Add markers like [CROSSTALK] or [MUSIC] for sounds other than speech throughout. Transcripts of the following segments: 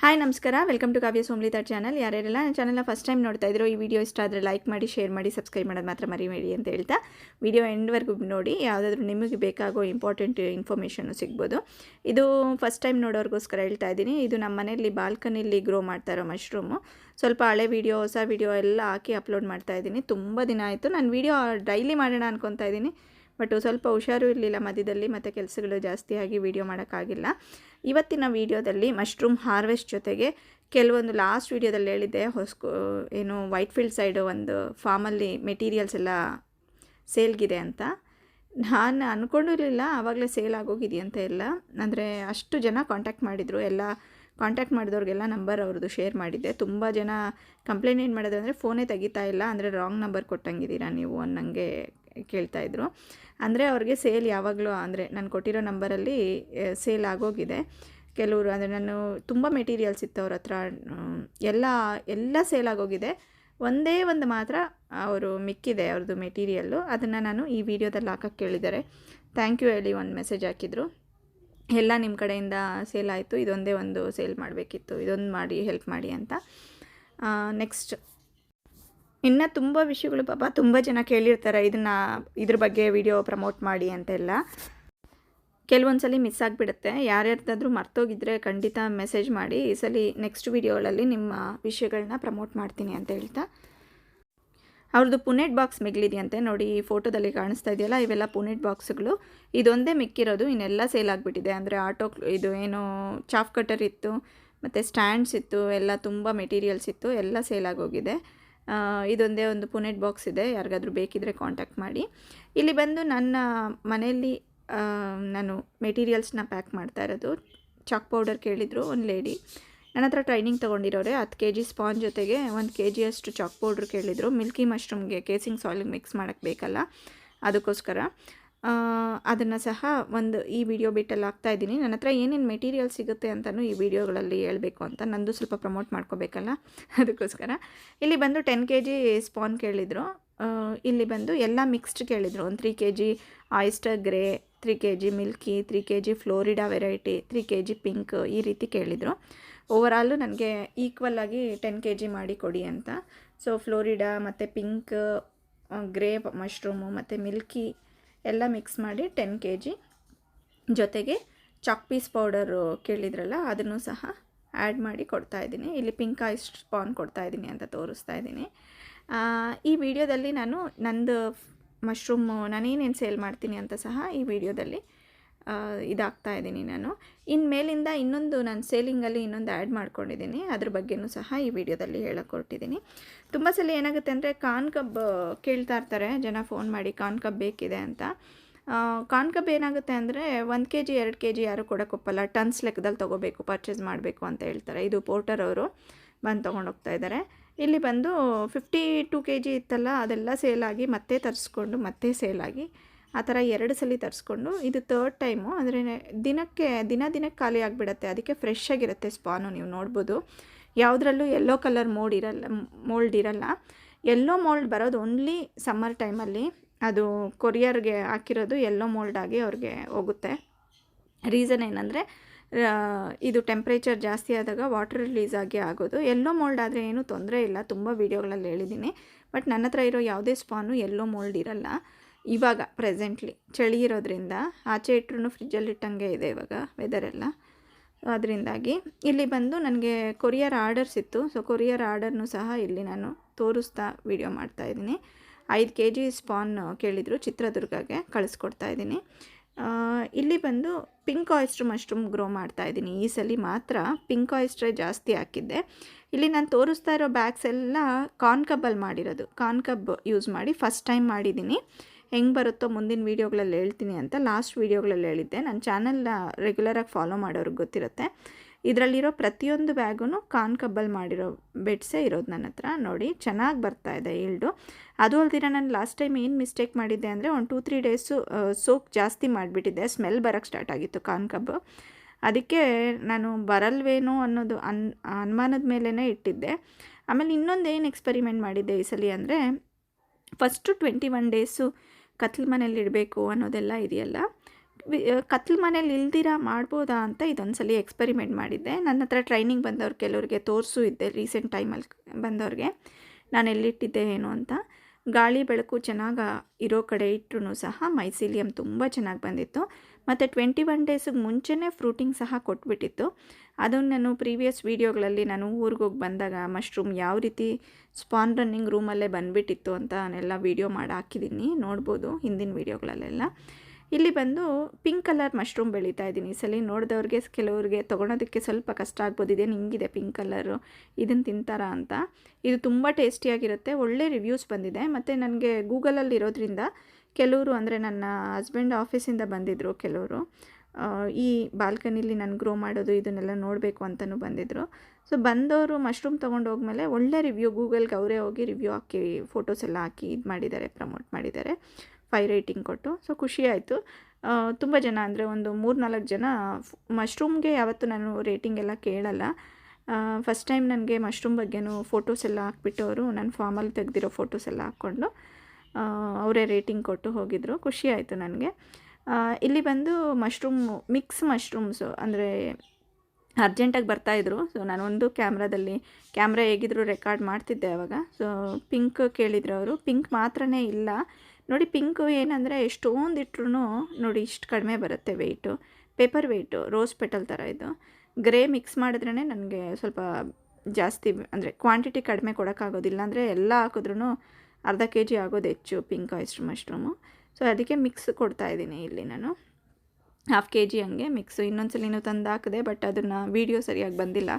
Hi ನಮಸ್ಕಾರ. Welcome to Kavya Somlita channel ಯಾರ್ಯಾರೆಲ್ಲ ನನ್ನ ಚಾನಲ್ನ ಫಸ್ಟ್ ಟೈಮ್ ನೋಡ್ತಾ ಇದ್ರು, ಈ ವಿಡಿಯೋ ಇಷ್ಟ ಆದರೆ ಲೈಕ್ ಮಾಡಿ ಶೇರ್ ಮಾಡಿ ಸಬ್ಸ್ಕ್ರೈಬ್ ಮಾಡೋದು ಮಾತ್ರ ಮರಿಬೇಡಿ ಅಂತ ಹೇಳ್ತಾ ವಿಡಿಯೋ ಎಂಡ್ವರೆಗೂ ನೋಡಿ, ಯಾವುದಾದ್ರೂ ನಿಮಗೆ ಬೇಕಾಗೋ ಇಂಪಾರ್ಟೆಂಟ್ ಇನ್ಫಾರ್ಮೇಷನ್ನು ಸಿಗ್ಬೋದು. ಇದು ಫಸ್ಟ್ ಟೈಮ್ ನೋಡೋರಿಗೋಸ್ಕರ ಹೇಳ್ತಾ ಇದ್ದೀನಿ. ಇದು ನಮ್ಮ ಮನೆಯಲ್ಲಿ ಬಾಲ್ಕನಿಲಿ ಗ್ರೋ ಮಾಡ್ತಾ ಇರೋ ಮಶ್ರೂಮು ಸ್ವಲ್ಪ ಹಳೆ ವೀಡಿಯೋ ಹೊಸ ವೀಡಿಯೋ ಎಲ್ಲ ಹಾಕಿ ಅಪ್ಲೋಡ್ ಮಾಡ್ತಾ ಇದ್ದೀನಿ. ತುಂಬ ದಿನ ಆಯಿತು. ನಾನು ವೀಡಿಯೋ ಡೈಲಿ ಮಾಡೋಣ ಅನ್ಕೊತಾ ಇದ್ದೀನಿ. ಬಟ್ ಸ್ವಲ್ಪ ಹುಷಾರು ಇರಲಿಲ್ಲ ಮಧ್ಯದಲ್ಲಿ, ಮತ್ತು ಕೆಲಸಗಳು ಜಾಸ್ತಿಯಾಗಿ ವೀಡಿಯೋ ಮಾಡೋಕ್ಕಾಗಿಲ್ಲ. ಇವತ್ತಿನ ವೀಡಿಯೋದಲ್ಲಿ ಮಶ್ರೂಮ್ ಹಾರ್ವೆಸ್ಟ್ ಜೊತೆಗೆ ಕೆಲವೊಂದು ಲಾಸ್ಟ್ ವೀಡಿಯೋದಲ್ಲಿ ಹೇಳಿದ್ದೆ ಹೊಸ್ಕೋ ಏನು ವೈಟ್ ಫೀಲ್ಡ್ ಸೈಡು ಒಂದು ಫಾರ್ಮಲ್ಲಿ ಮೆಟೀರಿಯಲ್ಸ್ ಎಲ್ಲ ಸೇಲ್ಗಿದೆ ಅಂತ. ನಾನು ಅಂದ್ಕೊಂಡಿರಲಿಲ್ಲ ಆವಾಗಲೇ ಸೇಲ್ ಆಗೋಗಿದೆಯಂತ ಎಲ್ಲ. ಅಂದರೆ ಅಷ್ಟು ಜನ ಕಾಂಟ್ಯಾಕ್ಟ್ ಮಾಡಿದರು. ಎಲ್ಲ ಕಾಂಟ್ಯಾಕ್ಟ್ ಮಾಡಿದವ್ರಿಗೆಲ್ಲ ನಂಬರ್ ಅವ್ರದ್ದು ಶೇರ್ ಮಾಡಿದ್ದೆ. ತುಂಬ ಜನ ಕಂಪ್ಲೇಂಟ್ ಏನು ಮಾಡೋದು ಅಂದರೆ ಫೋನೇ ತೆಗಿತಾ ಇಲ್ಲ, ಅಂದರೆ ರಾಂಗ್ ನಂಬರ್ ಕೊಟ್ಟಂಗಿದ್ದೀರಾ ನೀವು ಅನ್ನಂಗೆ ಕೇಳ್ತಾಯಿದ್ರು ಅಂದರೆ ಅವ್ರಿಗೆ ಸೇಲ್ ಯಾವಾಗಲೂ ಅಂದರೆ ನಾನು ಕೊಟ್ಟಿರೋ ನಂಬರಲ್ಲಿ ಸೇಲ್ ಆಗೋಗಿದೆ. ಕೆಲವರು ಅಂದರೆ ನಾನು ತುಂಬ ಮೆಟೀರಿಯಲ್ಸ್ ಇತ್ತು ಅವ್ರ ಹತ್ರ ಎಲ್ಲ ಎಲ್ಲ ಸೇಲ್ ಆಗೋಗಿದೆ. ಒಂದೇ ಒಂದು ಮಾತ್ರ ಅವರು ಮಿಕ್ಕಿದೆ ಅವ್ರದ್ದು ಮೆಟೀರಿಯಲ್ಲು. ಅದನ್ನು ನಾನು ಈ ವಿಡಿಯೋದಲ್ಲಿ ಹಾಕಕ್ಕೆ ಕೇಳಿದ್ದಾರೆ. ಥ್ಯಾಂಕ್ ಯು ಹೇಳಿ ಒಂದು ಮೆಸೇಜ್ ಹಾಕಿದರು. ಎಲ್ಲ ನಿಮ್ಮ ಕಡೆಯಿಂದ ಸೇಲ್ ಆಯಿತು, ಇದೊಂದೇ ಒಂದು ಸೇಲ್ ಮಾಡಬೇಕಿತ್ತು, ಇದೊಂದು ಮಾಡಿ, ಹೆಲ್ಪ್ ಮಾಡಿ ಅಂತ. ನೆಕ್ಸ್ಟ್. ಇನ್ನು ತುಂಬ ವಿಷಯಗಳು ಪಾಪ ತುಂಬ ಜನ ಕೇಳಿರ್ತಾರೆ ಇದನ್ನು, ಇದ್ರ ಬಗ್ಗೆ ವಿಡಿಯೋ ಪ್ರಮೋಟ್ ಮಾಡಿ ಅಂತೆಲ್ಲ. ಕೆಲವೊಂದು ಸಲ ಮಿಸ್ ಆಗಿಬಿಡುತ್ತೆ. ಯಾರ್ಯಾರ್ದಾದ್ರೂ ಮರ್ತೋಗಿದ್ರೆ ಖಂಡಿತ ಮೆಸೇಜ್ ಮಾಡಿ. ಈ ಸಲ ನೆಕ್ಸ್ಟ್ ವಿಡಿಯೋಗಳಲ್ಲಿ ನಿಮ್ಮ ವಿಷಯಗಳನ್ನ ಪ್ರಮೋಟ್ ಮಾಡ್ತೀನಿ ಅಂತ ಹೇಳ್ತಾ. ಅವ್ರದ್ದು ಪುನೆಟ್ ಬಾಕ್ಸ್ ಮಿಗ್ಲಿದೆಯಂತೆ. ನೋಡಿ, ಈ ಫೋಟೋದಲ್ಲಿ ಕಾಣಿಸ್ತಾ ಇದೆಯಲ್ಲ, ಇವೆಲ್ಲ ಪುನೆಟ್ ಬಾಕ್ಸ್ಗಳು ಇದೊಂದೇ ಮಿಕ್ಕಿರೋದು, ಇನ್ನೆಲ್ಲ ಸೇಲ್ ಆಗಿಬಿಟ್ಟಿದೆ. ಅಂದರೆ ಆಟೋ ಇದು ಏನು ಚಾಫ್ ಕಟರ್ ಇತ್ತು, ಮತ್ತು ಸ್ಟ್ಯಾಂಡ್ಸ್ ಇತ್ತು, ಎಲ್ಲ ತುಂಬ ಮೆಟೀರಿಯಲ್ಸ್ ಇತ್ತು, ಎಲ್ಲ ಸೇಲ್ ಆಗೋಗಿದೆ. ಇದೊಂದೇ ಒಂದು ಪುನೆಟ್ ಬಾಕ್ಸ್ ಇದೆ, ಯಾರಿಗಾದರೂ ಬೇಕಿದ್ದರೆ ಕಾಂಟ್ಯಾಕ್ಟ್ ಮಾಡಿ. ಇಲ್ಲಿ ಬಂದು ನನ್ನ ಮನೆಯಲ್ಲಿ ನಾನು ಮೆಟೀರಿಯಲ್ಸ್ನ ಪ್ಯಾಕ್ ಮಾಡ್ತಾ ಇರೋದು. ಚಾಕ್ ಪೌಡರ್ ಕೇಳಿದರು ಒಂದು ಲೇಡಿ ನನ್ನ ಹತ್ರ ಟ್ರೈನಿಂಗ್ ತೊಗೊಂಡಿರೋರೆ, ಹತ್ತು ಕೆ ಜಿ ಸ್ಪಾನ್ ಜೊತೆಗೆ ಒಂದು ಕೆ ಜಿಯಷ್ಟು ಚಾಕ್ ಪೌಡ್ರ್ ಕೇಳಿದರು. ಮಿಲ್ಕಿ ಮಶ್ರೂಮ್ಗೆ ಕೇಸಿಂಗ್ ಸಾಯಿಲ್ ಮಿಕ್ಸ್ ಮಾಡೋಕ್ಕೆ ಬೇಕಲ್ಲ, ಅದಕ್ಕೋಸ್ಕರ. ಅದನ್ನು ಸಹ ಒಂದು ಈ ವಿಡಿಯೋ ಬಿಟ್ಟಲ್ಲಿ ಹಾಕ್ತಾ ಇದ್ದೀನಿ. ನನ್ನ ಹತ್ರ ಏನೇನು ಮೆಟೀರಿಯಲ್ ಸಿಗುತ್ತೆ ಅಂತಲೂ ಈ ವಿಡಿಯೋಗಳಲ್ಲಿ ಹೇಳಬೇಕು ಅಂತ ನಂದು ಸ್ವಲ್ಪ ಪ್ರಮೋಟ್ ಮಾಡ್ಕೋಬೇಕಲ್ಲ? [LAUGHS] ಅದಕ್ಕೋಸ್ಕರ. ಇಲ್ಲಿ ಬಂದು ಟೆನ್ ಕೆ ಜಿ ಸ್ಪಾನ್ ಕೇಳಿದರು ಇಲ್ಲಿ ಬಂದು ಎಲ್ಲ ಮಿಕ್ಸ್ಡ್ ಕೇಳಿದರು. ಒಂದು three K G oyster grey three K G milky three K G Florida variety three K G pink ಈ ರೀತಿ ಕೇಳಿದರು. ಓವರಾಲು ನನಗೆ ಈಕ್ವಲ್ ಆಗಿ ಟೆನ್ ಕೆ ಜಿ ಮಾಡಿ ಕೊಡಿ ಅಂತ. ಸೊ ಫ್ಲೋರಿಡಾ ಮತ್ತು ಪಿಂಕ್ ಗ್ರೇ ಮಶ್ರೂಮು ಮತ್ತು ಮಿಲ್ಕಿ ಎಲ್ಲ ಮಿಕ್ಸ್ ಮಾಡಿ ಟೆನ್ ಕೆ ಜಿ ಜೊತೆಗೆ ಚಾಕ್ ಪೀಸ್ ಪೌಡರು ಕೇಳಿದ್ರಲ್ಲ, ಅದನ್ನು ಸಹ ಆ್ಯಡ್ ಮಾಡಿ ಕೊಡ್ತಾ ಇದ್ದೀನಿ. ಇಲ್ಲಿ ಪಿಂಕ್ ಐಸ್ ಸ್ಪಾನ್ ಕೊಡ್ತಾ ಇದ್ದೀನಿ ಅಂತ ತೋರಿಸ್ತಾ ಇದ್ದೀನಿ. ಈ ವಿಡಿಯೋದಲ್ಲಿ ನಾನು ನಂದು ಮಶ್ರೂಮು, ನಾನೇನೇನು ಸೇಲ್ ಮಾಡ್ತೀನಿ ಅಂತ ಸಹ ಈ ವಿಡಿಯೋದಲ್ಲಿ ಇದಾಗ್ತಾ ಇದ್ದೀನಿ ನಾನು. ಇನ್ನು ಮೇಲಿಂದ ಇನ್ನೊಂದು ನಾನು ಸೇಲಿಂಗಲ್ಲಿ ಇನ್ನೊಂದು ಆ್ಯಡ್ ಮಾಡ್ಕೊಂಡಿದ್ದೀನಿ. ಅದ್ರ ಬಗ್ಗೆನೂ ಸಹ ಈ ವಿಡಿಯೋದಲ್ಲಿ ಹೇಳಕ್ಕೆ ತುಂಬ ಸಲ ಏನಾಗುತ್ತೆ ಅಂದರೆ ಕಾನ್ ಕಬ್ ಕೇಳ್ತಾ ಇರ್ತಾರೆ. ಜನ ಫೋನ್ ಮಾಡಿ ಕಾನ್ ಕಬ್ ಬೇಕಿದೆ ಅಂತ. ಕಾನ್ ಕಬ್ ಏನಾಗುತ್ತೆ ಅಂದರೆ ಒಂದು ಕೆ ಜಿ, ಎರಡು ಕೆ ಜಿ ಯಾರು ಕೊಡೋಕ್ಕೊಪ್ಪಲ್ಲ ಟನ್ಸ್ ಲೆಕ್ಕದಲ್ಲಿ ತೊಗೋಬೇಕು, ಪರ್ಚೇಸ್ ಮಾಡಬೇಕು ಅಂತ ಹೇಳ್ತಾರೆ. ಇದು ಪೋರ್ಟರ್ ಅವರು ಬಂದು ತೊಗೊಂಡೋಗ್ತಾ ಇದ್ದಾರೆ. ಇಲ್ಲಿ ಬಂದು ಫಿಫ್ಟಿ ಟು ಕೆ ಜಿ ಇತ್ತಲ್ಲ, ಅದೆಲ್ಲ ಸೇಲಾಗಿ ಮತ್ತೆ ತರಿಸ್ಕೊಂಡು ಮತ್ತೆ ಸೇಲಾಗಿ ಆ ಥರ ಎರಡು ಸಲ ತರಿಸ್ಕೊಂಡು, ಇದು ತರ್ಡ್ ಟೈಮು ಅಂದರೆ ದಿನಕ್ಕೆ, ದಿನ ದಿನಕ್ಕೆ ಖಾಲಿ ಆಗಿಬಿಡತ್ತೆ. ಅದಕ್ಕೆ ಫ್ರೆಶ್ ಆಗಿರುತ್ತೆ ಸ್ಪಾನು ನೀವು ನೋಡ್ಬೋದು. ಯಾವುದ್ರಲ್ಲೂ ಎಲ್ಲೋ ಕಲರ್ ಮೋಡ್ ಇರಲ್ಲ ಮೋಲ್ಡ್ ಇರಲ್ಲ. ಎಲ್ಲೋ ಮೋಲ್ಡ್ ಬರೋದು ಓನ್ಲಿ ಸಮ್ಮರ್ ಟೈಮಲ್ಲಿ ಅದು ಕೊರಿಯರ್ಗೆ ಹಾಕಿರೋದು ಎಲ್ಲೋ ಮೋಲ್ಡ್ ಆಗಿ ಅವ್ರಿಗೆ ಹೋಗುತ್ತೆ. ರೀಸನ್ ಏನಂದರೆ ಇದು ಟೆಂಪ್ರೇಚರ್ ಜಾಸ್ತಿ ಆದಾಗ ವಾಟರ್ ರಿಲೀಸ್ ಆಗಿ ಆಗೋದು. ಎಲ್ಲೋ ಮೋಲ್ಡ್ ಆದರೆ ಏನೂ ತೊಂದರೆ ಇಲ್ಲ. ತುಂಬ ವೀಡಿಯೋಗಳಲ್ಲಿ ಹೇಳಿದ್ದೀನಿ. ಬಟ್ ನನ್ನ ಹತ್ರ ಇರೋ ಯಾವುದೇ ಸ್ಪಾನು ಎಲ್ಲೋ ಮೋಲ್ಡ್ ಇರಲ್ಲ. ಇವಾಗ ಪ್ರೆಸೆಂಟ್ಲಿ ಚಳಿ ಇರೋದ್ರಿಂದ ಆಚೆ ಇಟ್ಟರು ಫ್ರಿಜ್ಜಲ್ಲಿ ಇಟ್ಟಂಗೆ ಇದೆ ಇವಾಗ ವೆದರೆಲ್ಲ ಅದರಿಂದಾಗಿ ಇಲ್ಲಿ ಬಂದು ನನಗೆ ಕೊರಿಯರ್ ಆರ್ಡರ್ಸ್ ಇತ್ತು. ಸೊ ಕೊರಿಯರ್ ಆರ್ಡರ್ನು ಸಹ ಇಲ್ಲಿ ನಾನು ತೋರಿಸ್ತಾ ವಿಡಿಯೋ ಮಾಡ್ತಾಯಿದ್ದೀನಿ ಐದು ಕೆ ಜಿ ಸ್ಪಾನ್ ಕೇಳಿದರು ಚಿತ್ರದುರ್ಗಕ್ಕೆ ಕಳಿಸ್ಕೊಡ್ತಾ ಇದ್ದೀನಿ. ಇಲ್ಲಿ ಬಂದು ಪಿಂಕ್ ಆಯಿಸ್ಟ್ರ್ ಮಶ್ರೂಮ್ ಗ್ರೋ ಮಾಡ್ತಾ ಇದ್ದೀನಿ. ಈ ಸಲ ಮಾತ್ರ ಪಿಂಕ್ ಆಯಿಸ್ಟ್ರೇ ಜಾಸ್ತಿ ಹಾಕಿದ್ದೆ. ಇಲ್ಲಿ ನಾನು ತೋರಿಸ್ತಾ ಇರೋ ಬ್ಯಾಗ್ಸ್ ಎಲ್ಲ ಕಾರ್ನ್ ಕಬ್ಬಲ್ಲಿ ಮಾಡಿರೋದು. ಕಾರ್ನ್ ಕಬ್ ಯೂಸ್ ಮಾಡಿ ಫಸ್ಟ್ ಟೈಮ್ ಮಾಡಿದ್ದೀನಿ. ಹೆಂಗೆ ಬರುತ್ತೋ ಮುಂದಿನ ವೀಡಿಯೋಗಳಲ್ಲಿ ಹೇಳ್ತೀನಿ ಅಂತ ಲಾಸ್ಟ್ ವೀಡಿಯೋಗಳಲ್ಲಿ ಹೇಳಿದ್ದೆ. ನನ್ನ ಚಾನಲ್ನ ರೆಗ್ಯುಲರಾಗಿ ಫಾಲೋ ಮಾಡೋರಿಗೆ ಗೊತ್ತಿರುತ್ತೆ. ಇದರಲ್ಲಿರೋ ಪ್ರತಿಯೊಂದು ಬ್ಯಾಗೂ ಕಾನ್ ಕಬ್ಬಲ್ಲಿ ಮಾಡಿರೋ ಬೆಡ್ಸೇ ಇರೋದು ನನ್ನ ಹತ್ರ. ನೋಡಿ, ಚೆನ್ನಾಗಿ ಬರ್ತಾ ಇದೆ ಈಲ್ಡು. ಅದು ಅಲ್ದಿರ ನಾನು ಲಾಸ್ಟ್ ಟೈಮ್ ಏನು ಮಿಸ್ಟೇಕ್ ಮಾಡಿದ್ದೆ ಅಂದರೆ ಒಂದು ಟೂ ತ್ರೀ ಡೇಸು ಸೋಪ್ ಜಾಸ್ತಿ ಮಾಡಿಬಿಟ್ಟಿದ್ದೆ. ಸ್ಮೆಲ್ ಬರೋಕ್ಕೆ ಸ್ಟಾರ್ಟ್ ಆಗಿತ್ತು ಕಾನ್ ಕಬ್ಬು. ಅದಕ್ಕೆ ನಾನು ಬರಲ್ವೇನೋ ಅನ್ನೋದು ಅನ್, ಅನುಮಾನದ ಮೇಲೇ ಇಟ್ಟಿದ್ದೆ. ಆಮೇಲೆ ಇನ್ನೊಂದು ಏನು ಎಕ್ಸ್ಪೆರಿಮೆಂಟ್ ಮಾಡಿದ್ದೆ ಈ ಸಲ ಅಂದರೆ, ಫಸ್ಟು ಟ್ವೆಂಟಿ ಒನ್ ಡೇಸು ಕತ್ಲು ಮನೇಲಿ ಇಡಬೇಕು ಅನ್ನೋದೆಲ್ಲ ಇದೆಯಲ್ಲ? ಕತ್ಲ ಮನೇಲಿ ಇಲ್ದಿರ ಮಾಡ್ಬೋದಾ ಅಂತ ಇದೊಂದ್ಸಲಿ ಎಕ್ಸ್ಪೆರಿಮೆಂಟ್ ಮಾಡಿದ್ದೆ. ನನ್ನ ಹತ್ರ ಟ್ರೈನಿಂಗ್ ಬಂದವ್ರು ಕೆಲವ್ರಿಗೆ ತೋರಿಸು ಇದ್ದೆ ರೀಸೆಂಟ್ ಟೈಮಲ್ಲಿ ಬಂದವ್ರಿಗೆ. ನಾನು ಎಲ್ಲಿಟ್ಟಿದ್ದೆ ಏನು ಅಂತ. ಗಾಳಿ, ಬೆಳಕು ಚೆನ್ನಾಗಿ ಇರೋ ಕಡೆ ಇಟ್ಟರು ಸಹ ಮೈಸೀಲಿಯಂ ತುಂಬ ಚೆನ್ನಾಗಿ ಬಂದಿತ್ತು. ಮತ್ತು ಟ್ವೆಂಟಿ ಒನ್ ಡೇಸಿಗೆ ಮುಂಚೆನೇ ಫ್ರೂಟಿಂಗ್ ಸಹ ಕೊಟ್ಬಿಟ್ಟಿತ್ತು. ಅದನ್ನು ನಾನು ಪ್ರೀವಿಯಸ್ ವೀಡಿಯೋಗಳಲ್ಲಿ ನಾನು ಊರಿಗೆ ಹೋಗಿ ಬಂದಾಗ ಮಶ್ರೂಮ್ ಯಾವ ರೀತಿ ಸ್ಪಾನ್ ರನ್ನಿಂಗ್ ರೂಮಲ್ಲೇ ಬಂದುಬಿಟ್ಟಿತ್ತು ಅಂತ ನಾನೆಲ್ಲ ವೀಡಿಯೋ ಮಾಡಿ ಹಾಕಿದ್ದೀನಿ ನೋಡ್ಬೋದು ಹಿಂದಿನ ವೀಡಿಯೋಗಳಲ್ಲೆಲ್ಲ ಇಲ್ಲಿ ಬಂದು ಪಿಂಕ್ ಕಲರ್ ಮಶ್ರೂಮ್ ಬೆಳೀತಾ ಇದ್ದೀನಿ ಈ ಸಲ ನೋಡಿದವ್ರಿಗೆ, ಕೆಲವ್ರಿಗೆ ತೊಗೊಳೋದಕ್ಕೆ ಸ್ವಲ್ಪ ಕಷ್ಟ ಆಗ್ಬೋದು. ಇದೇನು ಹಿಂಗಿದೆ ಪಿಂಕ್ ಕಲರು ಇದನ್ನು ತಿಂತಾರಾ ಅಂತ. ಇದು ತುಂಬ ಟೇಸ್ಟಿಯಾಗಿರುತ್ತೆ ಒಳ್ಳೆ ರಿವ್ಯೂಸ್ ಬಂದಿದೆ. ಮತ್ತು ನನಗೆ ಗೂಗಲಲ್ಲಿ ಇರೋದ್ರಿಂದ ಕೆಲವರು ಅಂದರೆ ನನ್ನ ಹಸ್ಬೆಂಡ್ ಆಫೀಸಿಂದ ಬಂದಿದ್ದರು ಕೆಲವರು. ಈ ಬಾಲ್ಕನಿಲಿ ನಾನು ಗ್ರೋ ಮಾಡೋದು ಇದನ್ನೆಲ್ಲ ನೋಡಬೇಕು ಅಂತಲೂ ಬಂದಿದ್ದರು ಸೊ ಬಂದವರು ಮಶ್ರೂಮ್ ತೊಗೊಂಡು ಹೋದ್ಮೇಲೆ ಒಳ್ಳೆ ರಿವ್ಯೂ ಗೂಗಲ್ಗೆ ಅವರೇ ಹೋಗಿ ರಿವ್ಯೂ ಹಾಕಿ ಫೋಟೋಸ್ ಎಲ್ಲ ಹಾಕಿ ಇದು ಮಾಡಿದ್ದಾರೆ ಪ್ರಮೋಟ್ ಮಾಡಿದ್ದಾರೆ. ಫೈ ರೇಟಿಂಗ್ ಕೊಟ್ಟು. ಸೊ ಖುಷಿ ಆಯಿತು. ತುಂಬ ಜನ ಅಂದರೆ ಒಂದು ಮೂರು ನಾಲ್ಕು ಜನ ಮಶ್ರೂಮ್ಗೆ ಯಾವತ್ತೂ ನಾನು ರೇಟಿಂಗ್ ಎಲ್ಲ ಕೇಳಲ್ಲ. ಫಸ್ಟ್ ಟೈಮ್ ನನಗೆ ಮಶ್ರೂಮ್ ಬಗ್ಗೆನೂ ಫೋಟೋಸ್ ಎಲ್ಲ ಹಾಕ್ಬಿಟ್ಟು ಅವರು ನಾನು ಫಾರ್ಮಲ್ಲಿ ತೆಗೆದಿರೋ ಫೋಟೋಸ್ ಎಲ್ಲ ಹಾಕ್ಕೊಂಡು ಅವರೇ ರೇಟಿಂಗ್ ಕೊಟ್ಟು ಹೋಗಿದ್ದರು ಖುಷಿ ನನಗೆ. ಇಲ್ಲಿ ಬಂದು ಮಶ್ರೂಮ್ ಮಿಕ್ಸ್ ಮಶ್ರೂಮ್ಸು ಅಂದರೆ ಅರ್ಜೆಂಟಾಗಿ ಬರ್ತಾಯಿದ್ರು ಸೊ ನಾನೊಂದು ಕ್ಯಾಮ್ರಾದಲ್ಲಿ, ಕ್ಯಾಮ್ರಾ ಹೇಗಿದ್ರು ರೆಕಾರ್ಡ್ ಮಾಡ್ತಿದ್ದೆ ಅವಾಗ. ಸೊ ಪಿಂಕ್ ಕೇಳಿದ್ರು ಅವರು. ಪಿಂಕ್ ಮಾತ್ರನೇ ಇಲ್ಲ. ನೋಡಿ ಪಿಂಕು ಏನಂದರೆ ಎಷ್ಟೊಂದು ಇಟ್ರು ನೋಡಿ ಇಷ್ಟು ಕಡಿಮೆ ಬರುತ್ತೆ weight paper weight rose petal ಥರ ಇದು. ಗ್ರೇ ಮಿಕ್ಸ್ ಮಾಡಿದ್ರೇ ನನಗೆ ಸ್ವಲ್ಪ ಜಾಸ್ತಿ, ಅಂದರೆ ಕ್ವಾಂಟಿಟಿ ಕಡಿಮೆ ಕೊಡೋಕ್ಕಾಗೋದಿಲ್ಲ. ಅಂದರೆ ಎಲ್ಲ ಹಾಕಿದ್ರೂ ಅರ್ಧ ಕೆ ಜಿ ಆಗೋದು ಹೆಚ್ಚು ಪಿಂಕ್ ಆಯಿಸ್ಟ್ರು ಮಶ್ರೂಮು ಸೊ ಅದಕ್ಕೆ ಮಿಕ್ಸ್ ಕೊಡ್ತಾ ಇದ್ದೀನಿ ಇಲ್ಲಿ ನಾನು. ಹಾಫ್ ಕೆ ಜಿ ಹಂಗೆ ಮಿಕ್ಸ್ ಇನ್ನೊಂದ್ಸಲ ಇನ್ನೂ ತಂದು ಹಾಕಿದೆ ಬಟ್ ಅದನ್ನು ವೀಡಿಯೋ ಸರಿಯಾಗಿ ಬಂದಿಲ್ಲ.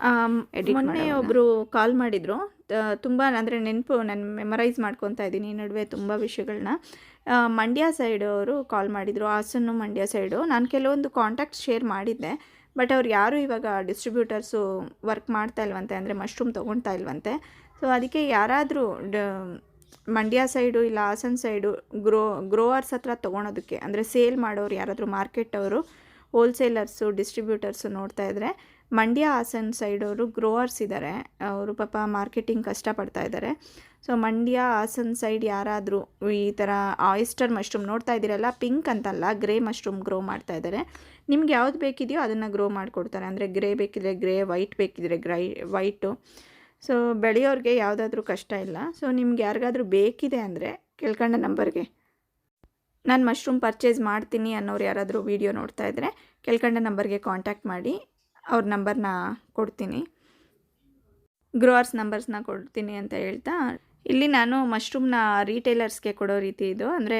ಮೊನ್ನೆ. ಒಬ್ಬರು ಕಾಲ್ ಮಾಡಿದರು. ತುಂಬ ಅಂದರೆ ನೆನಪು ನಾನು ಮೆಮರೈಸ್ ಮಾಡ್ಕೊತಾ ಇದ್ದೀನಿ ಈ ನಡುವೆ ತುಂಬ ವಿಷಯಗಳನ್ನ ಮಂಡ್ಯ ಸೈಡ್ ಅವರು ಕಾಲ್ ಮಾಡಿದರು ಹಾಸನ್ನು ಮಂಡ್ಯ ಸೈಡು ನಾನು ಕೆಲವೊಂದು ಕಾಂಟ್ಯಾಕ್ಟ್ ಶೇರ್ ಮಾಡಿದ್ದೆ ಬಟ್ ಅವ್ರು ಯಾರು ಇವಾಗ ಡಿಸ್ಟ್ರಿಬ್ಯೂಟರ್ಸು ವರ್ಕ್ ಮಾಡ್ತಾ ಇಲ್ವಂತೆ ಅಂದರೆ ಮಶ್ರೂಮ್ ತೊಗೊಳ್ತಾ ಇಲ್ವಂತೆ. ಸೊ ಅದಕ್ಕೆ ಯಾರಾದರೂ ಡ ಮಂಡ್ಯ ಸೈಡು ಇಲ್ಲ ಹಾಸನ್ ಸೈಡು ಗ್ರೋ, ಗ್ರೋವರ್ಸ್ ಹತ್ರ ತೊಗೊಳೋದಕ್ಕೆ, ಅಂದರೆ ಸೇಲ್ ಮಾಡೋರು ಯಾರಾದರೂ ಮಾರ್ಕೆಟ್ ಅವರು ಹೋಲ್ಸೇಲರ್ಸು ಡಿಸ್ಟ್ರಿಬ್ಯೂಟರ್ಸು ನೋಡ್ತಾ ಇದ್ದರೆ ಮಂಡ್ಯ ಹಾಸನ್ ಸೈಡವರು ಗ್ರೋವರ್ಸ್ ಇದ್ದಾರೆ ಅವರು ಪಾಪ ಮಾರ್ಕೆಟಿಂಗ್ ಕಷ್ಟಪಡ್ತಾ ಇದ್ದಾರೆ ಸೊ ಮಂಡ್ಯ ಹಾಸನ್ ಸೈಡ್ ಯಾರಾದರೂ ಈ ಥರ ಆಯಿಸ್ಟರ್ ಮಶ್ರೂಮ್ ನೋಡ್ತಾ ಇದ್ದೀರಲ್ಲ ಪಿಂಕ್ ಅಂತಲ್ಲ ಗ್ರೇ ಮಶ್ರೂಮ್ ಗ್ರೋ ಮಾಡ್ತಾ ಇದ್ದಾರೆ ನಿಮ್ಗೆ ಯಾವ್ದು ಬೇಕಿದೆಯೋ ಅದನ್ನು ಗ್ರೋ ಮಾಡಿಕೊಡ್ತಾರೆ. ಅಂದರೆ ಗ್ರೇ ಬೇಕಿದ್ರೆ ಗ್ರೇ ವೈಟ್ ಬೇಕಿದ್ರೆ ಗ್ರೈ ವೈಟು ಸೊ ಬೆಳೆಯೋರಿಗೆ ಯಾವುದಾದ್ರೂ ಕಷ್ಟ ಇಲ್ಲ. ಸೊ ನಿಮ್ಗೆ ಯಾರಿಗಾದ್ರೂ ಬೇಕಿದೆ ಅಂದರೆ ಕೇಳ್ಕೊಂಡ ನಂಬರ್ಗೆ. ನಾನು ಮಶ್ರೂಮ್ ಪರ್ಚೇಸ್ ಮಾಡ್ತೀನಿ ಅನ್ನೋರು ಯಾರಾದರೂ ವೀಡಿಯೋ ನೋಡ್ತಾ ಇದ್ದರೆ ಕೇಳ್ಕೊಂಡ ನಂಬರ್ಗೆ ಕಾಂಟ್ಯಾಕ್ಟ್ ಮಾಡಿ. ಅವ್ರ ನಂಬರ್ನ ಕೊಡ್ತೀನಿ. ಗ್ರೋವರ್ಸ್ ನಂಬರ್ಸ್ನ ಕೊಡ್ತೀನಿ ಅಂತ ಹೇಳ್ತಾ. ಇಲ್ಲಿ ನಾನು ಮಶ್ರೂಮ್ನ ರೀಟೇಲರ್ಸ್ಗೆ ಕೊಡೋ ರೀತಿ ಇದು. ಅಂದರೆ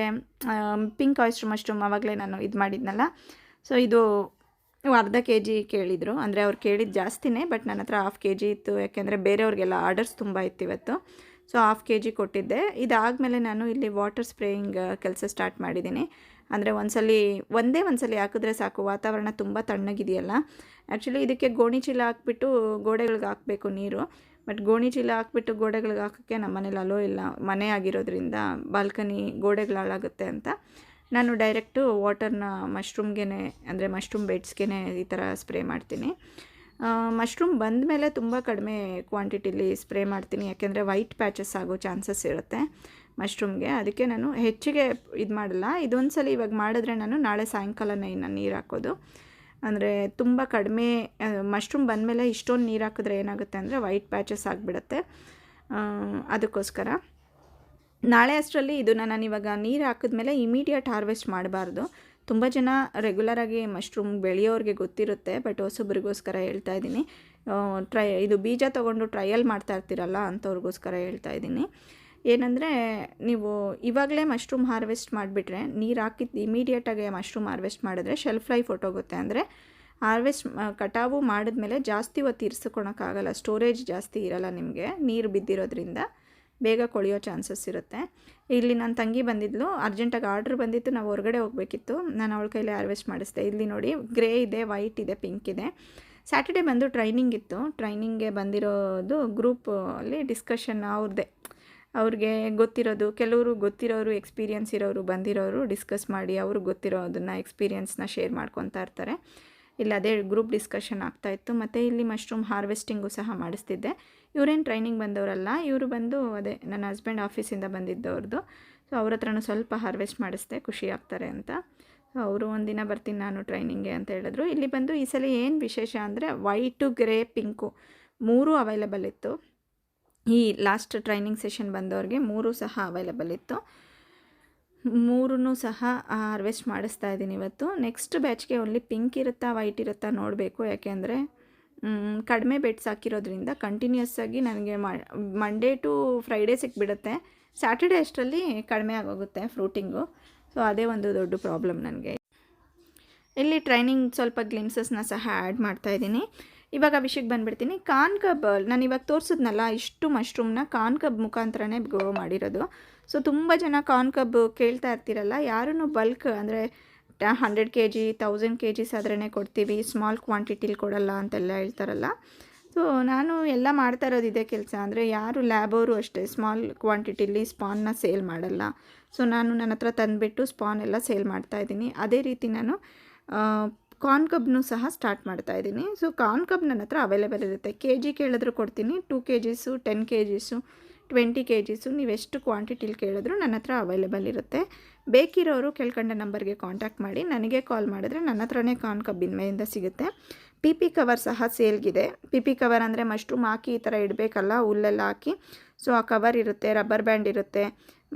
ಪಿಂಕ್ ಆಯಿಸ್ಟ್ರ್ ಮಶ್ರೂಮ್ ಆವಾಗಲೇ ನಾನು ಇದು ಮಾಡಿದ್ನಲ್ಲ. ಸೊ ಇದು ಅರ್ಧ ಕೆ ಜಿ ಕೇಳಿದರು. ಅಂದರೆ ಅವ್ರು ಕೇಳಿದ್ದು ಜಾಸ್ತಿನೇ, ಬಟ್ ನನ್ನ ಹತ್ರ ಹಾಫ್ ಕೆ ಜಿ ಇತ್ತು. ಯಾಕೆಂದರೆ ಬೇರೆಯವ್ರಿಗೆಲ್ಲ ಆರ್ಡರ್ಸ್ ತುಂಬ ಇತ್ತು ಇವತ್ತು. ಸೊ ಹಾಫ್ ಕೆ ಜಿ ಕೊಟ್ಟಿದ್ದೆ. ಇದಾದಮೇಲೆ ನಾನು ಇಲ್ಲಿ ವಾಟರ್ ಸ್ಪ್ರೇಯಿಂಗ್ ಕೆಲಸ ಸ್ಟಾರ್ಟ್ ಮಾಡಿದ್ದೀನಿ. ಅಂದರೆ ಒಂದ್ಸಲಿ, ಒಂದೇ ಒಂದ್ಸಲಿ ಹಾಕಿದ್ರೆ ಸಾಕು. ವಾತಾವರಣ ತುಂಬ ತಣ್ಣಗಿದೆಯಲ್ಲ. ಆ್ಯಕ್ಚುಲಿ ಇದಕ್ಕೆ ಗೋಣಿ ಚೀಲ ಹಾಕ್ಬಿಟ್ಟು ಗೋಡೆಗಳಿಗೆ ಹಾಕಬೇಕು ನೀರು. ಬಟ್ ಗೋಣಿ ಚೀಲ ಹಾಕ್ಬಿಟ್ಟು ಗೋಡೆಗಳಿಗೆ ಹಾಕೋಕ್ಕೆ ನಮ್ಮ ಮನೇಲಿ ಅಲೋ ಇಲ್ಲ. ಮನೆ ಆಗಿರೋದ್ರಿಂದ ಬಾಲ್ಕನಿ ಗೋಡೆಗಳು ಹಾಳಾಗುತ್ತೆ ಅಂತ. ನಾನು ಡೈರೆಕ್ಟು ವಾಟರ್ನ ಮಶ್ರೂಮ್ಗೆ ಅಂದರೆ ಮಶ್ರೂಮ್ ಬೆಡ್ಸ್ಗೆ ಈ ಥರ ಸ್ಪ್ರೇ ಮಾಡ್ತೀನಿ. ಮಶ್ರೂಮ್ ಬಂದ ಮೇಲೆ ತುಂಬ ಕಡಿಮೆ ಕ್ವಾಂಟಿಟಿಲಿ ಸ್ಪ್ರೇ ಮಾಡ್ತೀನಿ, ಯಾಕೆಂದರೆ ವೈಟ್ ಪ್ಯಾಚಸ್ ಆಗೋ ಚಾನ್ಸಸ್ ಇರುತ್ತೆ ಮಶ್ರೂಮ್ಗೆ. ಅದಕ್ಕೆ ನಾನು ಹೆಚ್ಚಿಗೆ ಇದು ಮಾಡಲ್ಲ. ಇದೊಂದು ಸಲ ಇವಾಗ ಮಾಡಿದ್ರೆ ನಾನು ನಾಳೆ ಸಾಯಂಕಾಲನೇ ಇನ್ನು ನೀರು ಹಾಕೋದು. ಅಂದರೆ ತುಂಬ ಕಡಿಮೆ ಮಶ್ರೂಮ್ ಬಂದಮೇಲೆ ಇಷ್ಟೊಂದು ನೀರು ಹಾಕಿದ್ರೆ ಏನಾಗುತ್ತೆ ಅಂದರೆ ವೈಟ್ ಪ್ಯಾಚಸ್ ಆಗಿಬಿಡುತ್ತೆ. ಅದಕ್ಕೋಸ್ಕರ. ನಾಳೆ ಅಷ್ಟರಲ್ಲಿ ಇದನ್ನು ನಾನು ಇವಾಗ ನೀರು ಹಾಕಿದ್ಮೇಲೆ ಇಮಿಡಿಯೇಟ್ ಹಾರ್ವೆಸ್ಟ್ ಮಾಡಬಾರ್ದು. ತುಂಬ ಜನ ರೆಗ್ಯುಲರಾಗಿ ಮಶ್ರೂಮ್ ಬೆಳೆಯೋರಿಗೆ ಗೊತ್ತಿರುತ್ತೆ ಬಟ್ ಹೊಸಬರಿಗೋಸ್ಕರ ಹೇಳ್ತಾ ಇದ್ದೀನಿ. ಟ್ರೈ ಇದು ಬೀಜ ತೊಗೊಂಡು ಟ್ರಯಲ್ ಮಾಡ್ತಾ ಇರ್ತೀರಲ್ಲ ಅಂಥವ್ರಿಗೋಸ್ಕರ ಹೇಳ್ತಾ ಇದ್ದೀನಿ. ಏನಂದರೆ, ನೀವು ಇವಾಗಲೇ ಮಶ್ರೂಮ್ ಹಾರ್ವೆಸ್ಟ್ ಮಾಡಿಬಿಟ್ರೆ, ನೀರು ಹಾಕಿದ್ದು ಇಮಿಡಿಯೇಟಾಗಿ ಮಶ್ರೂಮ್ ಹಾರ್ವೆಸ್ಟ್ ಮಾಡಿದ್ರೆ ಶೆಲ್ಫ್ ಲೈಫ್ ಹೊಟ್ಟೋಗುತ್ತೆ ಅಂದರೆ ಹಾರ್ವೆಸ್ಟ್ ಕಟಾವು ಮಾಡಿದ್ಮೇಲೆ ಜಾಸ್ತಿ ಹೊತ್ತು ಇರಿಸ್ಕೊಳಕ್ಕಾಗಲ್ಲ ಸ್ಟೋರೇಜ್ ಜಾಸ್ತಿ ಇರಲ್ಲ ನಿಮಗೆ ನೀರು ಬಿದ್ದಿರೋದ್ರಿಂದ. ಬೇಗ ಕೊಳೆಯೋ ಚಾನ್ಸಸ್ ಇರುತ್ತೆ. ಇಲ್ಲಿ ನನ್ನ ತಂಗಿ ಬಂದಿದ್ಲು. ಅರ್ಜೆಂಟಾಗಿ ಆರ್ಡ್ರ್ ಬಂದಿತ್ತು. ನಾವು ಹೊರಗಡೆ ಹೋಗಬೇಕಿತ್ತು. ನಾನು ಅವಳ ಕೈಲಿ ಹಾರ್ವೆಸ್ಟ್ ಮಾಡಿಸ್ದೆ. ಇಲ್ಲಿ ನೋಡಿ, ಗ್ರೇ ಇದೆ, ವೈಟ್ ಇದೆ, ಪಿಂಕ್ ಇದೆ. ಸ್ಯಾಟರ್ಡೆ ಬಂದು ಟ್ರೈನಿಂಗ್ ಇತ್ತು. ಟ್ರೈನಿಂಗ್ಗೆ ಬಂದಿರೋದು ಗ್ರೂಪ್ ಅಲ್ಲಿ ಡಿಸ್ಕಷನ್ ಅವ್ರದ್ದೇ ಅವ್ರಿಗೆ ಗೊತ್ತಿರೋದು, ಕೆಲವರು ಗೊತ್ತಿರೋರು, ಎಕ್ಸ್ಪೀರಿಯನ್ಸ್ ಇರೋರು ಬಂದಿರೋರು ಡಿಸ್ಕಸ್ ಮಾಡಿ ಅವ್ರಿಗೆ ಗೊತ್ತಿರೋದನ್ನು ಎಕ್ಸ್ಪೀರಿಯನ್ಸ್ನ ಶೇರ್ ಮಾಡ್ಕೊತಾ ಇರ್ತಾರೆ. ಇಲ್ಲಿ ಅದೇ ಗ್ರೂಪ್ ಡಿಸ್ಕಷನ್ ಆಗ್ತಾಯಿತ್ತು ಮತ್ತು ಇಲ್ಲಿ ಮಶ್ರೂಮ್ ಹಾರ್ವೆಸ್ಟಿಂಗು ಸಹ ಮಾಡಿಸ್ತಿದ್ದೆ. ಇವರೇನು ಟ್ರೈನಿಂಗ್ ಬಂದವರಲ್ಲ, ಇವರು ಬಂದು ಅದೇ ನನ್ನ ಹಸ್ಬೆಂಡ್ ಆಫೀಸಿಂದ ಬಂದಿದ್ದವ್ರದ್ದು ಸೊ ಅವ್ರ ಹತ್ರನೂ ಸ್ವಲ್ಪ ಹಾರ್ವೆಸ್ಟ್ ಮಾಡಿಸ್ದೆ, ಖುಷಿ ಆಗ್ತಾರೆ ಅಂತ. ಅವರು ಒಂದಿನ ಬರ್ತೀನಿ ನಾನು ಟ್ರೈನಿಂಗ್ಗೆ ಅಂತ ಹೇಳಿದ್ರು. ಇಲ್ಲಿ ಬಂದು ಈ ಸಲ ಏನು ವಿಶೇಷ ಅಂದರೆ ವೈಟು ಗ್ರೇ ಪಿಂಕು ಮೂರೂ ಅವೈಲಬಲ್ ಇತ್ತು. ಈ ಲಾಸ್ಟ್ ಟ್ರೈನಿಂಗ್ ಸೆಷನ್ ಬಂದವ್ರಿಗೆ ಮೂರೂ ಸಹ ಅವೈಲಬಲ್ ಇತ್ತು. ಮೂರೂ ಸಹ ಹಾರ್ವೆಸ್ಟ್ ಮಾಡಿಸ್ತಾ ಇದ್ದೀನಿ ಇವತ್ತು. ನೆಕ್ಸ್ಟ್ ಬ್ಯಾಚ್ಗೆ ಓನ್ಲಿ ಪಿಂಕ್ ಇರುತ್ತಾ ವೈಟ್ ಇರುತ್ತಾ ನೋಡಬೇಕು. ಯಾಕೆಂದರೆ ಕಡಿಮೆ ಬೆಡ್ಸ್ ಹಾಕಿರೋದ್ರಿಂದ ಕಂಟಿನ್ಯೂಸ್ ಆಗಿ ನನಗೆ ಮಂಡೇ ಟು ಫ್ರೈಡೇ ಸಿಕ್ಬಿಡುತ್ತೆ. ಸ್ಯಾಟರ್ಡೇ ಅಷ್ಟರಲ್ಲಿ ಕಡಿಮೆ ಆಗೋಗುತ್ತೆ ಫ್ರೂಟಿಂಗು ಸೊ ಅದೇ ಒಂದು ದೊಡ್ಡ ಪ್ರಾಬ್ಲಮ್ ನನಗೆ. ಇಲ್ಲಿ ಟ್ರೈನಿಂಗ್ ಸ್ವಲ್ಪ ಗ್ಲಿಮ್ಸಸ್ನ ಸಹ ಆ್ಯಡ್ ಮಾಡ್ತಾ ಇದ್ದೀನಿ. ಇವಾಗ ವಿಷಯಕ್ಕೆ ಬಂದುಬಿಡ್ತೀನಿ. ಕಾನ್ ಕಬ್ ನಾನು ಇವಾಗ ತೋರಿಸಿದ್ನಲ್ಲ, ಇಷ್ಟು ಮಶ್ರೂಮ್ನ ಕಾನ್ ಕಬ್ ಮುಖಾಂತರನೇ ಗ್ರೋ ಮಾಡಿರೋದು. ಸೊ ತುಂಬ ಜನ ಕಾನ್ ಕಬ್ ಕೇಳ್ತಾ ಇರ್ತೀರಲ್ಲ ಯಾರೂ ಬಲ್ಕ್ ಅಂದರೆ hundred K G thousand K Gs ಆದ್ರೇ ಕೊಡ್ತೀವಿ ಸ್ಮಾಲ್ ಕ್ವಾಂಟಿಟಿಲಿ ಕೊಡಲ್ಲ ಅಂತೆಲ್ಲ ಹೇಳ್ತಾರಲ್ಲ. ಸೊ ನಾನು ಎಲ್ಲ ಮಾಡ್ತಾ ಇರೋದು ಇದೇ ಕೆಲಸ. ಅಂದರೆ ಯಾರು ಲ್ಯಾಬವರು ಅಷ್ಟೇ ಸ್ಮಾಲ್ ಕ್ವಾಂಟಿಟಿಲಿ ಸ್ಪಾನ್ನ ಸೇಲ್ ಮಾಡಲ್ಲ. ಸೊ ನಾನು ನನ್ನ ಹತ್ರ ತಂದುಬಿಟ್ಟು ಸ್ಪಾನ್ ಎಲ್ಲ ಸೇಲ್ ಮಾಡ್ತಾ ಇದ್ದೀನಿ. ಅದೇ ರೀತಿ ನಾನು ಕಾರ್ನ್ ಕಬ್ನು ಸಹ ಸ್ಟಾರ್ಟ್ ಮಾಡ್ತಾ ಇದ್ದೀನಿ. ಸೊ ಕಾರ್ನ್ ಕಬ್ ನನ್ನ ಹತ್ರ ಅವೈಲೇಬಲ್ ಇರುತ್ತೆ. ಕೆ ಜಿ ಕೇಳಿದ್ರು ಕೊಡ್ತೀನಿ two K Gs ten K Gs twenty K Gs ನೀವು ಎಷ್ಟು ಕ್ವಾಂಟಿಟಿಲಿ ಕೇಳಿದ್ರು ನನ್ನ ಹತ್ರ ಅವೈಲೇಬಲ್ ಇರುತ್ತೆ. ಬೇಕಿರೋರು ಕೇಳ್ಕೊಂಡ ನಂಬರ್ಗೆ ಕಾಂಟ್ಯಾಕ್ಟ್ ಮಾಡಿ, ನನಗೆ ಕಾಲ್ ಮಾಡಿದ್ರೆ ನನ್ನ ಹತ್ರನೇ ಕಾನ್ ಕಬ್ಬಿನ ಸಿಗುತ್ತೆ. ಪಿ ಪಿ ಕವರ್ ಸಹ ಸೇಲ್ಗಿದೆ ಪಿ ಪಿ ಕವರ್ ಅಂದರೆ ಮಶ್ರೂಮ್ ಹಾಕಿ ಈ ಥರ ಇಡಬೇಕಲ್ಲ, ಹುಲ್ಲೆಲ್ಲ ಹಾಕಿ. ಸೊ ಆ ಕವರ್ ಇರುತ್ತೆ ರಬ್ಬರ್ ಬ್ಯಾಂಡ್ ಇರುತ್ತೆ.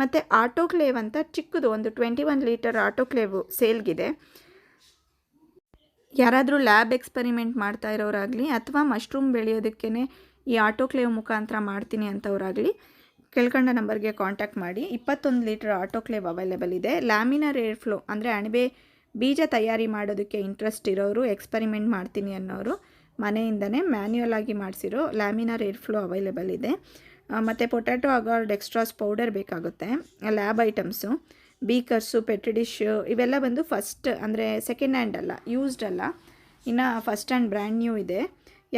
ಮತ್ತು ಆಟೋಕ್ಲೇವ್ ಅಂತ ಚಿಕ್ಕದು, ಒಂದು ಟ್ವೆಂಟಿ ಒನ್ ಲೀಟರ್ ಆಟೋಕ್ಲೇವು ಸೇಲ್ಗಿದೆ ಯಾರಾದರೂ ಲ್ಯಾಬ್ ಎಕ್ಸ್ಪರಿಮೆಂಟ್ ಮಾಡ್ತಾ ಇರೋರಾಗಲಿ ಅಥವಾ ಮಶ್ರೂಮ್ ಬೆಳೆಯೋದಕ್ಕೇ ಈ ಆಟೋಕ್ಲೇವ್ ಮುಖಾಂತರ ಮಾಡ್ತೀನಿ ಅಂಥವ್ರಾಗಲಿ ಕೆಳ್ಕಂಡ ನಂಬರ್ಗೆ ಕಾಂಟ್ಯಾಕ್ಟ್ ಮಾಡಿ. ಇಪ್ಪತ್ತೊಂದು ಲೀಟ್ರ್ ಆಟೋಕ್ಲೇವ್ ಅವೈಲೇಬಲ್ ಇದೆ. ಲ್ಯಾಮಿನರ್ ಏರ್ ಫ್ಲೋ ಅಂದರೆ ಅಣಬೆ ಬೀಜ ತಯಾರಿ ಮಾಡೋದಕ್ಕೆ ಇಂಟ್ರೆಸ್ಟ್ ಇರೋರು ಎಕ್ಸ್ಪರಿಮೆಂಟ್ ಮಾಡ್ತೀನಿ ಅನ್ನೋರು ಮನೆಯಿಂದನೇ ಮ್ಯಾನ್ಯುಯಲ್ ಆಗಿ ಮಾಡಿಸಿರೋ ಲ್ಯಾಮಿನರ್ ಏರ್ ಫ್ಲೋ ಅವೈಲೇಬಲ್ ಇದೆ. ಮತ್ತು ಪೊಟ್ಯಾಟೊ ಅಗಾರ್ಡ್ ಎಕ್ಸ್ಟ್ರಾಸ್ ಪೌಡರ್ ಬೇಕಾಗುತ್ತೆ. Lab items. Beakers petri dish ಇವೆಲ್ಲ ಬಂದು ಫಸ್ಟ್ ಅಂದರೆ ಸೆಕೆಂಡ್ ಹ್ಯಾಂಡ್ ಅಲ್ಲ ಯೂಸ್ಡ್ ಅಲ್ಲ. ಇನ್ನು ಫಸ್ಟ್ ಹ್ಯಾಂಡ್ ಬ್ರ್ಯಾಂಡ್ ನ್ಯೂ ಇದೆ.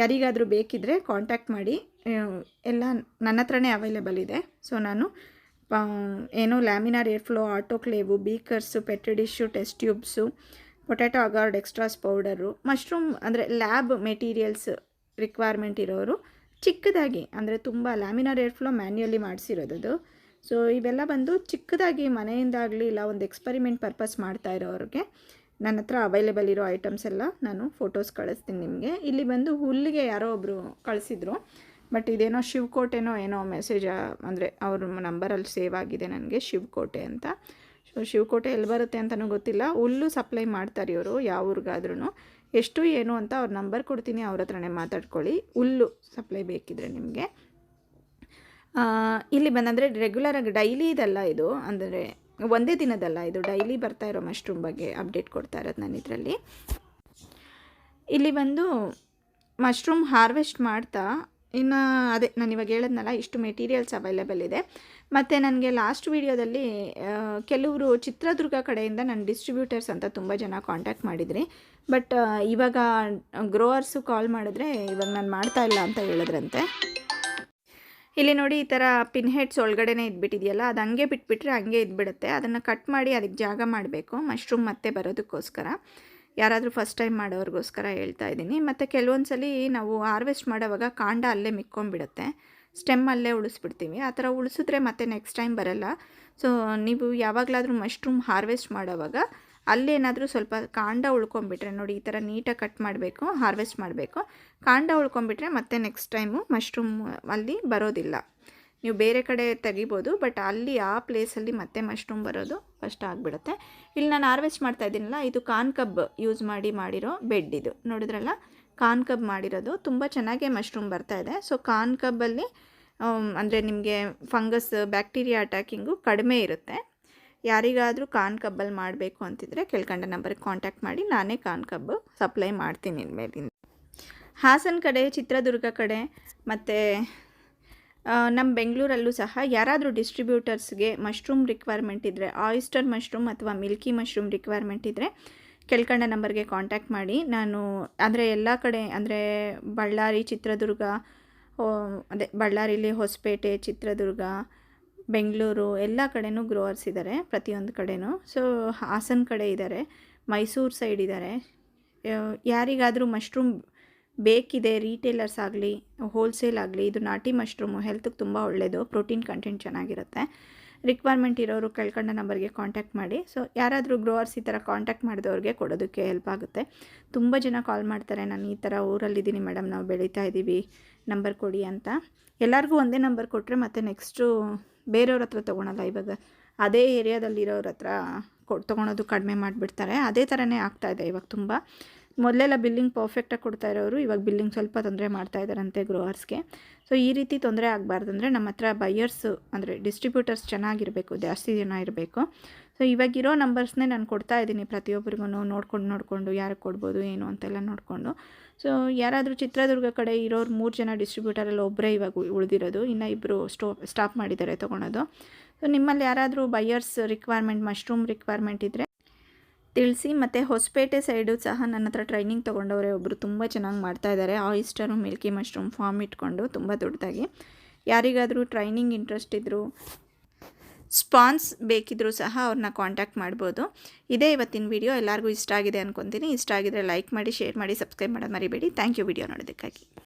ಯಾರಿಗಾದರೂ ಬೇಕಿದ್ದರೆ ಕಾಂಟ್ಯಾಕ್ಟ್ ಮಾಡಿ ಎಲ್ಲ ನನ್ನ ಹತ್ರನೇ ಅವೈಲೇಬಲ್ ಇದೆ. ಸೊ ನಾನು ಏನು laminar airflow autoclave beakers petri dish test tubes potato agar dextrose powder mushroom ಅಂದರೆ ಲ್ಯಾಬ್ ಮೆಟೀರಿಯಲ್ಸ್ ರಿಕ್ವೈರ್ಮೆಂಟ್ ಇರೋರು, ಚಿಕ್ಕದಾಗಿ, ಅಂದರೆ ತುಂಬ ಲ್ಯಾಮಿನಾರ್ ಏರ್ಫ್ಲೋ ಮ್ಯಾನ್ಯಲಿ ಮಾಡಿಸಿರೋದು ಸೊ ಇವೆಲ್ಲ ಬಂದು ಚಿಕ್ಕದಾಗಿ ಮನೆಯಿಂದಾಗಲಿ ಇಲ್ಲ, ಒಂದು ಎಕ್ಸ್ಪರಿಮೆಂಟ್ ಪರ್ಪಸ್ ಮಾಡ್ತಾ ಇರೋರಿಗೆ, ನನ್ನ ಹತ್ರ ಅವೈಲೇಬಲ್ ಇರೋ ಐಟಮ್ಸ್ ಎಲ್ಲ ನಾನು ಫೋಟೋಸ್ ಕಳಿಸ್ತೀನಿ ನಿಮಗೆ. ಇಲ್ಲಿ ಬಂದು ಹುಲ್ಲಿಗೆ ಯಾರೋ ಒಬ್ಬರು ಕಳಿಸಿದ್ರು ಬಟ್ ಇದೇನೋ ಶಿವಕೋಟೆನೋ ಏನೋ ಮೆಸೇಜ್ ಅಂದರೆ ಅವ್ರ ನಂಬರಲ್ಲಿ ಸೇವ್ ಆಗಿದೆ ನನಗೆ ಶಿವಕೋಟೆ ಅಂತ. ಸೊ ಶಿವಕೋಟೆ ಎಲ್ಲಿ ಬರುತ್ತೆ ಅಂತಲೂ ಗೊತ್ತಿಲ್ಲ. ಹುಲ್ಲು ಸಪ್ಲೈ ಮಾಡ್ತಾರೆ ಇವರು, ಯಾವ ಊರಿಗಾದ್ರೂ ಎಷ್ಟು, ಏನು ಅಂತ ಅವ್ರ ನಂಬರ್ ಕೊಡ್ತೀನಿ, ಅವ್ರ ಹತ್ರನೇ ಮಾತಾಡ್ಕೊಳ್ಳಿ. ಹುಲ್ಲು ಸಪ್ಲೈ ಬೇಕಿದ್ರೆ ನಿಮಗೆ. ಇಲ್ಲಿ ಬಂದರೆ ರೆಗ್ಯುಲರ್ ಆಗಿ ಡೈಲಿ ಇದಲ್ಲ ಇದು, ಅಂದರೆ ಒಂದೇ ದಿನದಲ್ಲ ಇದು ಡೈಲಿ ಬರ್ತಾ ಇರೋ ಮಶ್ರೂಮ್ ಬಗ್ಗೆ ಅಪ್ಡೇಟ್ ಕೊಡ್ತಾ ಇರೋದು ನಾನು ಇದರಲ್ಲಿ. ಇಲ್ಲಿ ಬಂದು ಮಶ್ರೂಮ್ ಹಾರ್ವೆಸ್ಟ್ ಮಾಡ್ತಾ, ಇನ್ನು ಅದೇ ನಾನು ಇವಾಗ ಹೇಳಿದ್ನಲ್ಲ, ಇಷ್ಟು ಮೆಟೀರಿಯಲ್ಸ್ ಅವೈಲೇಬಲ್ ಇದೆ. ಮತ್ತು ನನಗೆ ಲಾಸ್ಟ್ ವೀಡಿಯೋದಲ್ಲಿ ಕೆಲವರು ಚಿತ್ರದುರ್ಗ ಕಡೆಯಿಂದ ನನ್ನ ಡಿಸ್ಟ್ರಿಬ್ಯೂಟರ್ಸ್ ಅಂತ ತುಂಬ ಜನ ಕಾಂಟ್ಯಾಕ್ಟ್ ಮಾಡಿದ್ರಿ. ಬಟ್ ಇವಾಗ ಗ್ರೋವರ್ಸು ಕಾಲ್ ಮಾಡಿದ್ರೆ ಇವಾಗ ನಾನು ಮಾಡ್ತಾ ಇಲ್ಲ ಅಂತ ಹೇಳಿದ್ರಂತೆ. ಇಲ್ಲಿ ನೋಡಿ ಈ ಥರ ಪಿನ್ ಹೆಡ್ಸ್ ಒಳಗಡೆನೇ ಇದ್ಬಿಟ್ಟಿದೆಯಲ್ಲ, ಅದು ಹಂಗೆ ಬಿಟ್ಬಿಟ್ರೆ ಹಂಗೆ ಇದ್ಬಿಡುತ್ತೆ. ಅದನ್ನು ಕಟ್ ಮಾಡಿ ಅದಕ್ಕೆ ಜಾಗ ಮಾಡಬೇಕು ಮಶ್ರೂಮ್ ಮತ್ತೆ ಬರೋದಕ್ಕೋಸ್ಕರ. ಯಾರಾದರೂ ಫಸ್ಟ್ ಟೈಮ್ ಮಾಡೋರಿಗೋಸ್ಕರ ಹೇಳ್ತಾ ಇದ್ದೀನಿ. ಮತ್ತು ಕೆಲವೊಂದು ಸಲ ನಾವು ಹಾರ್ವೆಸ್ಟ್ ಮಾಡೋವಾಗ ಕಾಂಡ ಅಲ್ಲೇ ಮಿಕ್ಕೊಂಡ್ಬಿಡುತ್ತೆ. ಸ್ಟೆಮ್ ಅಲ್ಲೇ ಉಳಿಸ್ಬಿಡ್ತೀವಿ. ಆ ಥರ ಉಳಿಸಿದ್ರೆ ಮತ್ತೆ ನೆಕ್ಸ್ಟ್ ಟೈಮ್ ಬರಲ್ಲ. ಸೊ ನೀವು ಯಾವಾಗಲಾದರೂ ಮಶ್ರೂಮ್ ಹಾರ್ವೆಸ್ಟ್ ಮಾಡೋವಾಗ ಅಲ್ಲೇನಾದರೂ ಸ್ವಲ್ಪ ಕಾಂಡ ಉಳ್ಕೊಂಬಿಟ್ರೆ ನೋಡಿ ಈ ಥರ ನೀಟಾಗಿ ಕಟ್ ಮಾಡಬೇಕು, ಹಾರ್ವೆಸ್ಟ್ ಮಾಡಬೇಕು. ಕಾಂಡ ಉಳ್ಕೊಂಬಿಟ್ರೆ ಮತ್ತೆ ನೆಕ್ಸ್ಟ್ ಟೈಮು ಮಶ್ರೂಮ್ ಅಲ್ಲಿ ಬರೋದಿಲ್ಲ. ನೀವು ಬೇರೆ ಕಡೆ ತೆಗಿಬೋದು ಬಟ್ ಅಲ್ಲಿ ಆ ಪ್ಲೇಸಲ್ಲಿ ಮತ್ತೆ ಮಶ್ರೂಮ್ ಬರೋದು ಕಷ್ಟ ಆಗಿಬಿಡುತ್ತೆ. ಇಲ್ಲಿ ನಾನು ಹಾರ್ವೆಸ್ಟ್ ಮಾಡ್ತಾ ಇದ್ದೀನಲ್ಲ, ಇದು ಕಾನ್ ಕಬ್ ಯೂಸ್ ಮಾಡಿ ಮಾಡಿರೋ ಬೆಡ್ ಇದು. ನೋಡಿದ್ರಲ್ಲ? ಕಾನ್ ಕಬ್ ಮಾಡಿರೋದು. ತುಂಬ ಚೆನ್ನಾಗೇ ಮಶ್ರೂಮ್ ಬರ್ತಾ ಇದೆ. ಸೊ ಕಾನ್ ಕಬ್ಬಲ್ಲಿ ಅಂದರೆ ನಿಮಗೆ ಫಂಗಸ್ ಬ್ಯಾಕ್ಟೀರಿಯಾ ಅಟ್ಯಾಕಿಂಗು ಕಡಿಮೆ ಇರುತ್ತೆ. ಯಾರಿಗಾದರೂ ಕಾನ್ ಕಬ್ಬಲ್ಲಿ ಮಾಡಬೇಕು ಅಂತಿದ್ರೆ ಕೆಳ್ಕಂಡ ನಂಬರ್ಗೆ ಕಾಂಟ್ಯಾಕ್ಟ್ ಮಾಡಿ. ನಾನೇ ಕಾನ್ ಕಬ್ಬು ಸಪ್ಲೈ ಮಾಡ್ತೀನಿ ಇನ್ಮೇಲಿಂದ. ಹಾಸನ ಕಡೆ, ಚಿತ್ರದುರ್ಗ ಕಡೆ ಮತ್ತು ನಮ್ಮ ಬೆಂಗಳೂರಲ್ಲೂ ಸಹ ಯಾರಾದರೂ ಡಿಸ್ಟ್ರಿಬ್ಯೂಟರ್ಸ್ಗೆ ಮಶ್ರೂಮ್ ರಿಕ್ವೈರ್ಮೆಂಟ್ ಇದ್ದರೆ ಆಯಿಸ್ಟರ್ ಮಶ್ರೂಮ್ ಅಥವಾ ಮಿಲ್ಕಿ ಮಶ್ರೂಮ್ ರಿಕ್ವೈರ್ಮೆಂಟ್ ಇದ್ದರೆ ಕೆಳ್ಕಂಡ ನಂಬರ್ಗೆ ಕಾಂಟ್ಯಾಕ್ಟ್ ಮಾಡಿ. ನಾನು ಅಂದರೆ ಎಲ್ಲ ಕಡೆ ಅಂದರೆ ಬಳ್ಳಾರಿ, ಚಿತ್ರದುರ್ಗ ಅದೇ ಬಳ್ಳಾರಿಲಿ ಹೊಸಪೇಟೆ, ಚಿತ್ರದುರ್ಗ ಬೆಂಗಳೂರು ಎಲ್ಲ ಕಡೆನೂ ಗ್ರೋವರ್ಸ್ ಇದ್ದಾರೆ ಪ್ರತಿಯೊಂದು ಕಡೆನೂ. ಸೊ ಹಾಸನ ಕಡೆ ಇದ್ದಾರೆ ಮೈಸೂರು ಸೈಡ್ ಇದ್ದಾರೆ ಯಾರಿಗಾದರೂ ಮಶ್ರೂಮ್ ಬೇಕಿದೆ ರೀಟೇಲರ್ಸ್ ಆಗಲಿ ಹೋಲ್ಸೇಲ್ ಆಗಲಿ, ಇದು ನಾಟಿ ಮಶ್ರೂಮು ಹೆಲ್ತ್ಗೆ ತುಂಬ ಒಳ್ಳೆಯದು ಪ್ರೋಟೀನ್ ಕಂಟೆಂಟ್ ಚೆನ್ನಾಗಿರುತ್ತೆ. ರಿಕ್ವೈರ್ಮೆಂಟ್ ಇರೋರು ಕೇಳ್ಕೊಂಡ ನಂಬರ್ಗೆ ಕಾಂಟ್ಯಾಕ್ಟ್ ಮಾಡಿ. ಸೊ ಯಾರಾದರೂ ಗ್ರೋವರ್ಸ್ ಈ ಥರ ಕಾಂಟ್ಯಾಕ್ಟ್ ಮಾಡಿದವ್ರಿಗೆ ಕೊಡೋದಕ್ಕೆ ಹೆಲ್ಪ್ ಆಗುತ್ತೆ. ತುಂಬ ಜನ ಕಾಲ್ ಮಾಡ್ತಾರೆ, ನಾನು ಈ ಥರ ಊರಲ್ಲಿದ್ದೀನಿ ಮೇಡಮ್ ನಾವು ಬೆಳೀತಾ ಇದ್ದೀವಿ ನಂಬರ್ ಕೊಡಿ ಅಂತ. ಎಲ್ಲರಿಗೂ ಒಂದೇ ನಂಬರ್ ಕೊಟ್ಟರೆ ಮತ್ತು ನೆಕ್ಸ್ಟು ಬೇರೆಯವ್ರ ಹತ್ರ ತೊಗೊಳಲ್ಲ. ಇವಾಗ ಅದೇ ಏರಿಯಾದಲ್ಲಿರೋರ ಹತ್ರ ಕೊ, ತೊಗೊಳೋದು ಕಡಿಮೆ ಮಾಡಿಬಿಡ್ತಾರೆ. ಅದೇ ಥರನೇ ಆಗ್ತಾಯಿದೆ ಇವಾಗ ತುಂಬ. ಮೊದಲೆಲ್ಲ ಬಿಲ್ಲಿಂಗ್ ಪರ್ಫೆಕ್ಟಾಗಿ ಕೊಡ್ತಾ ಇರೋರು ಇವಾಗ ಬಿಲ್ಲಿಂಗ್ ಸ್ವಲ್ಪ ತೊಂದರೆ ಮಾಡ್ತಾ ಇದ್ದಾರಂತೆ ಗ್ರೋವರ್ಸ್ಗೆ ಸೊ ಈ ರೀತಿ ತೊಂದರೆ ಆಗಬಾರ್ದು ಅಂದರೆ ನಮ್ಮ ಹತ್ರ ಬೈಯರ್ಸು ಅಂದರೆ ಡಿಸ್ಟ್ರಿಬ್ಯೂಟರ್ಸ್ ಚೆನ್ನಾಗಿರಬೇಕು, ಜಾಸ್ತಿ ಜನ ಇರಬೇಕು. ಸೊ ಇವಾಗಿರೋ ನಂಬರ್ಸ್ನೇ ನಾನು ಕೊಡ್ತಾ ಇದ್ದೀನಿ ಪ್ರತಿಯೊಬ್ಬರಿಗೂ ನೋಡ್ಕೊಂಡು ನೋಡಿಕೊಂಡು ಯಾರಿಗೆ ಕೊಡ್ಬೋದು, ಏನು ಅಂತೆಲ್ಲ ನೋಡಿಕೊಂಡು. ಸೊ ಯಾರಾದರೂ ಚಿತ್ರದುರ್ಗ ಕಡೆ ಇರೋರು ಮೂರು ಜನ ಡಿಸ್ಟ್ರಿಬ್ಯೂಟರಲ್ಲಿ ಒಬ್ಬರೇ ಇವಾಗ ಉಳಿದಿರೋದು. ಇನ್ನು ಇಬ್ಬರು ಸ್ಟೋ ಸ್ಟಾಪ್ ಮಾಡಿದ್ದಾರೆ ತೊಗೊಳೋದು ಸೊ ನಿಮ್ಮಲ್ಲಿ ಯಾರಾದರೂ ಬೈಯರ್ಸ್ ರಿಕ್ವೈರ್ಮೆಂಟ್ ಮಶ್ರೂಮ್ ರಿಕ್ವೈರ್ಮೆಂಟ್ ಇದ್ದರೆ ತಿಳಿಸಿ. ಮತ್ತು ಹೊಸಪೇಟೆ ಸೈಡು ಸಹ ನನ್ನ ಹತ್ರ ಟ್ರೈನಿಂಗ್ ತೊಗೊಂಡವರೇ ಒಬ್ಬರು ತುಂಬ ಚೆನ್ನಾಗಿ ಮಾಡ್ತಾ ಇದ್ದಾರೆ ಆಯಿಸ್ಟರು ಮಿಲ್ಕಿ ಮಶ್ರೂಮ್ ಫಾರ್ಮ್ ಇಟ್ಕೊಂಡು ತುಂಬ ದೊಡ್ಡದಾಗಿ. ಯಾರಿಗಾದರೂ ಟ್ರೈನಿಂಗ್ ಇಂಟ್ರೆಸ್ಟ್ ಇದ್ದರೂ ಸ್ಪಾನ್ಸ್ ಬೇಕಿದ್ದರೂ ಸಹ ಅವ್ರನ್ನ ಕಾಂಟ್ಯಾಕ್ಟ್ ಮಾಡ್ಬೋದು. ಇದೇ ಇವತ್ತಿನ ವಿಡಿಯೋ ಎಲ್ಲರಿಗೂ ಇಷ್ಟ ಆಗಿದೆ ಅಂದ್ಕೊತೀನಿ ಇಷ್ಟ ಆಗಿದರೆ ಲೈಕ್ ಮಾಡಿ ಶೇರ್ ಮಾಡಿ ಸಬ್ಸ್ಕ್ರೈಬ್ ಮಾಡೋದು ಮರಿಬೇಡಿ. Thank you video ನೋಡೋದಕ್ಕಾಗಿ.